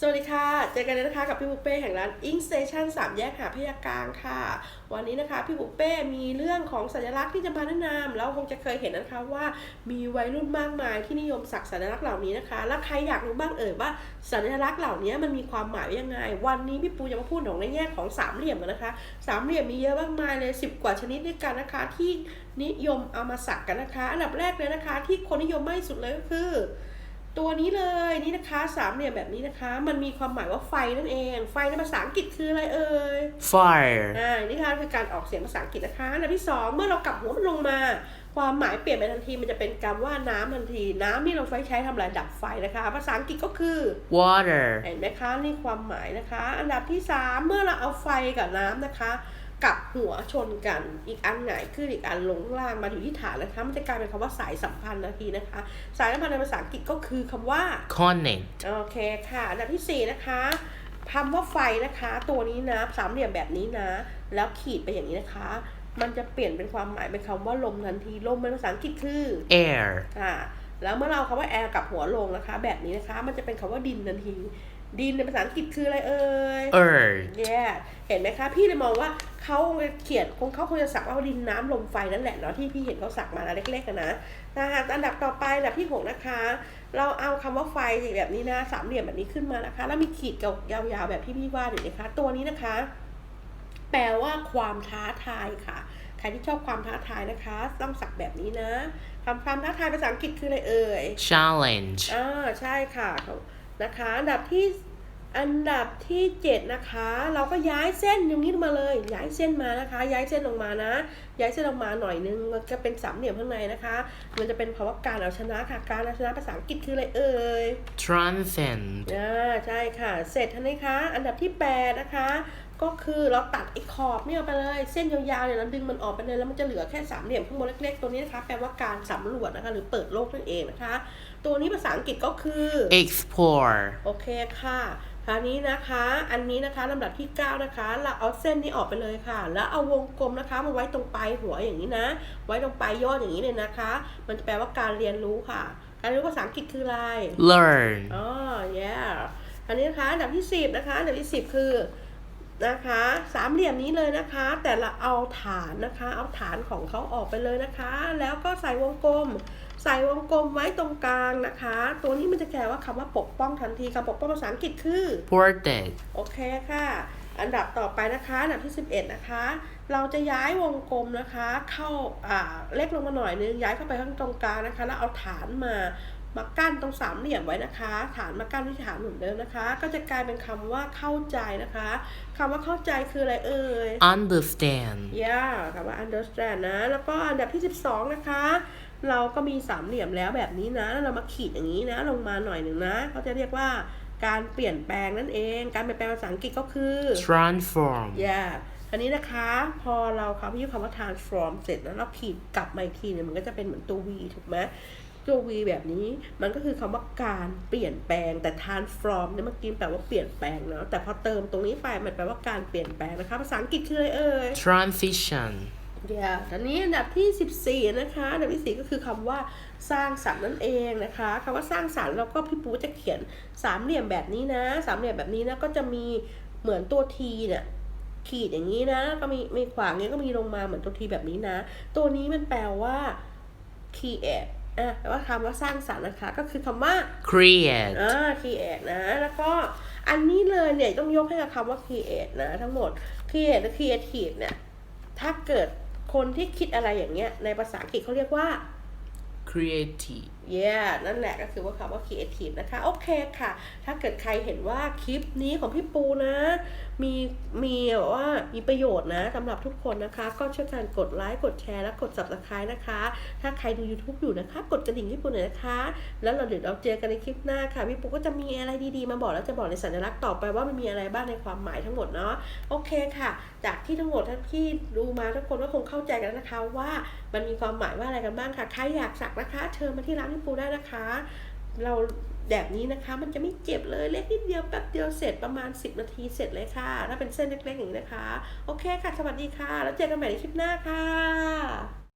สวัสดีค่ะ เจอกันเลยนะคะกับพี่บุฟเป้แห่งร้าน Ink Station 3 แยกหาพยากลางค่ะ วันนี้นะคะพี่บุฟเป้มีเรื่องของสัญลักษณ์ที่จะมาแนะนำแล้วคงจะเคยเห็นนะคะว่ามีวัยรุ่นมากมายที่นิยมสักสัญลักษณ์เหล่านี้นะคะ แล้วใครอยากรู้บ้างเอ่ยว่าสัญลักษณ์เหล่านี้มันมีความหมายยังไง วันนี้พี่ปูจะมาพูดถึงในแง่ของสามเหลี่ยมนนะคะสามเหลี่ยมมีเยอะมากมายเลย 10 กว่าชนิดด้วยกันนะคะ ที่นิยมเอามาสักกันนะคะ อันดับแรกเลยนะคะ ที่คนนิยมมากที่สุดเลยก็คือ ตัวนี้เลยนี่นะคะสามเหลี่ยมแบบนี้นะคะ มันมีความหมายว่าไฟนั่นเอง ไฟในภาษาอังกฤษคืออะไรเอ่ย fire, อ่านี่ค่ะคือการออกเสียงภาษาอังกฤษนะคะอันดับที่สองเมื่อเรากลับหัวมันลงมา ความหมายเปลี่ยนไปทันทีมันจะเป็นคำว่าน้ำทันที น้ำนี่เราใช้ใช้ทำอะไรดับไฟนะคะ ภาษาอังกฤษก็คือ water, เห็นไหมคะนี่ความหมายนะคะ อันดับที่สามเมื่อเราเอาไฟกับน้ำนะคะ กับหัวชนกันอีกอันหงายขึ้นอีกอันลงล่างมาอยู่ที่ฐานนะคะมันจะกลายเป็นคำว่าสายสัมพันธ์นาทีนะคะ สายสัมพันธ์ในภาษาอังกฤษก็คือคำว่า connect, โอเคค่ะอันดับที่สี่นะคะคำว่าไฟนะคะ ตัวนี้นะสามเหลี่ยมแบบนี้นะ แล้วขีดไปอย่างนี้นะคะ มันจะเปลี่ยนเป็นความหมายเป็นคำว่าลมทันทีลมเป็นภาษาอังกฤษคือ air, ค่ะแล้วเมื่อเราคำว่าแอร์กับหัวลงนะคะ แบบนี้นะคะ มันจะเป็นคำว่าดินทันที ดินในภาษาอังกฤษคืออะไรเอ่ย earth, แย่เห็นไหมคะ พี่เลยมองว่าเขาเขียนคงเขาคงจะสักว่าดินน้ำลมไฟนั่นแหละเนาะที่พี่เห็นเขาสักมาเล็กๆกันนะนะคะอันดับต่อไปอันดับที่หกนะคะ เราเอาคำว่าไฟแบบนี้นะสามเหลี่ยมแบบนี้ขึ้นมานะคะ แล้วมีขีดยาวๆแบบที่พี่วาดอยู่นะคะ ตัวนี้นะคะ แปลว่าความท้าทายค่ะใครที่ชอบความท้าทายนะคะต้องสักแบบนี้นะคำความท้าทายภาษาอังกฤษคืออะไรเอ่ย challenge, อ่าใช่ค่ะ นะคะ อันดับที่อันดับที่เจ็ดนะคะ เราก็ย้ายเส้นอย่างนี้มาเลย ย้ายเส้นมานะคะ ย้ายเส้นลงมานะ ย้ายเส้นลงมาหน่อยนึงมันจะเป็นสามเหลี่ยมข้างในนะคะ มันจะเป็นภาวะการเอาชนะค่ะ การเอาชนะภาษาอังกฤษคืออะไรเอ่ย transcend, อ่าใช่ค่ะ เสร็จทันไหมคะ อันดับที่แปดนะคะ ก็คือเราตัดไอ้ขอบเนี่ยออกไปเลยเส้นยาวๆเนี่ยเราดึงมันออกไปเลยแล้วมันจะเหลือแค่สามเหลี่ยมข้างบนเล็กๆตัวนี้นะคะแปลว่าการสำรวจนะคะหรือเปิดโลกนั่นเองนะคะ ตัวนี้ภาษาอังกฤษก็คือ explore, โอเคค่ะคราวนี้นะคะ อันนี้นะคะลำดับที่ 9 นะคะ เราเอาเส้นนี้ออกไปเลยค่ะ แล้วเอาวงกลมนะคะมาไว้ตรงปลายหัวอย่างนี้นะ ไว้ตรงปลายยอดอย่างนี้เลยนะคะ มันจะแปลว่าการเรียนรู้ค่ะ การเรียนรู้ภาษาอังกฤษคืออะไร learn, อ๋อ yeah อันนี้นะคะอันดับที่ 10 นะคะ อันดับที่ 10 คือ นะคะสามเหลี่ยมนี้เลยนะคะ แต่เราเอาฐานนะคะ เอาฐานของเขาออกไปเลยนะคะ แล้วก็ใส่วงกลม ใส่วงกลมไว้ตรงกลางนะคะ ตัวนี้มันจะแปลว่าคำว่าปกป้องทันทีคำปกป้องภาษาอังกฤษคือ protect, โอเคค่ะ อันดับต่อไปนะคะอันดับที่ 11 นะคะ เราจะย้ายวงกลมนะคะ เข้าอ่าเล็กลงมาหน่อยนึงย้ายเข้าไปข้างตรงกลางนะคะ แล้วเอาฐานมา มากั้นตรงสามเหลี่ยมไว้นะคะ ฐานมากั้นที่ฐานเหมือนเดิมนะคะ ก็จะกลายเป็นคำว่าเข้าใจนะคะ คำว่าเข้าใจคืออะไรเอ่ย understand, ย่าคำว่า understand นะ แล้วก็อันดับที่ 12 นะคะ เราก็มีสามเหลี่ยมแล้วแบบนี้นะ แล้วเรามาขีดอย่างนี้นะ ลงมาหน่อยหนึ่งนะ เขาจะเรียกว่าการเปลี่ยนแปลงนั่นเอง การเปลี่ยนแปลงภาษาอังกฤษก็คือ transform, ย่าอันนี้นะคะ พอเราคำพิคำว่า transform เสร็จแล้วเราขีดกลับมาอีกทีเนี่ยมันก็จะเป็นเหมือนตัว V ถูกไหม ตัว V แบบนี้มันก็คือคำว่าการเปลี่ยนแปลงแต่ transform เนี่ยเมื่อกี้แปลว่าเปลี่ยนแปลงเนาะแต่พอเติมตรงนี้ไปมันแปลว่าการเปลี่ยนแปลงนะคะภาษาอังกฤษคืออะไรเอ่ย transition, เดี๋ยวตอนนี้อันดับที่ 14 นะคะ อันดับที่ 4 ก็คือคำว่าสร้างสรรค์นั่นเองนะคะคำว่าสร้างสรรค์เราก็พี่ปูจะเขียนสามเหลี่ยมแบบนี้นะ สามเหลี่ยมแบบนี้นะก็จะมีเหมือนตัวทีเนี่ยขีดอย่างนี้นะ ก็มีมีขวางเนี้ยก็มีลงมาเหมือนตัวทีแบบนี้นะ ตัวนี้มันแปลว่า create อะแปลว่าคำว่าสร้างสรรค์นะคะ ก็คือคำว่า create, อ่า create นะ แล้วก็อันนี้เลยเนี่ยต้องยกให้กับคำว่า create นะ ทั้งหมด create และ creative เนี่ย ถ้าเกิดคนที่คิดอะไรอย่างเงี้ย ในภาษาอังกฤษเขาเรียกว่า creative, yeah นั่นแหละก็คือว่าคำว่า creative นะคะ โอเคค่ะ ถ้าเกิดใครเห็นว่าคลิปนี้ของพี่ปูนะ มีมีแบบว่ามีประโยชน์นะสำหรับทุกคนนะคะ ก็ช่วยกันกดไลค์กดแชร์และกด subscribe นะคะ ถ้าใครดู YouTube อยู่นะคะ กดกระดิ่งพี่ปูหน่อยนะคะ แล้วเราเดี๋ยวเราเจอกันในคลิปหน้าค่ะ พี่ปูก็จะมีอะไรดีๆ มาบอกแล้วจะบอกในสัญลักษณ์ต่อไปว่ามันมีอะไรบ้างในความหมายทั้งหมดเนาะโอเคค่ะ จากที่ทั้งหมดที่ดูมาทุกคนก็คงเข้าใจกันแล้วนะคะว่ามันมีความหมายว่าอะไรกันบ้างค่ะใครอยากสักนะคะเชิญมาที่ร้านพี่ปูได้นะคะ เราแบบนี้นะคะมันจะไม่เจ็บเลยเล็กนิดเดียวแป๊บเดียวเสร็จประมาณ 10 นาทีเสร็จเลยค่ะ ถ้าเป็นเส้นเล็กๆอย่างนี้นะคะ โอเคค่ะ สวัสดีค่ะ แล้วเจอกันใหม่ในคลิปหน้าค่ะ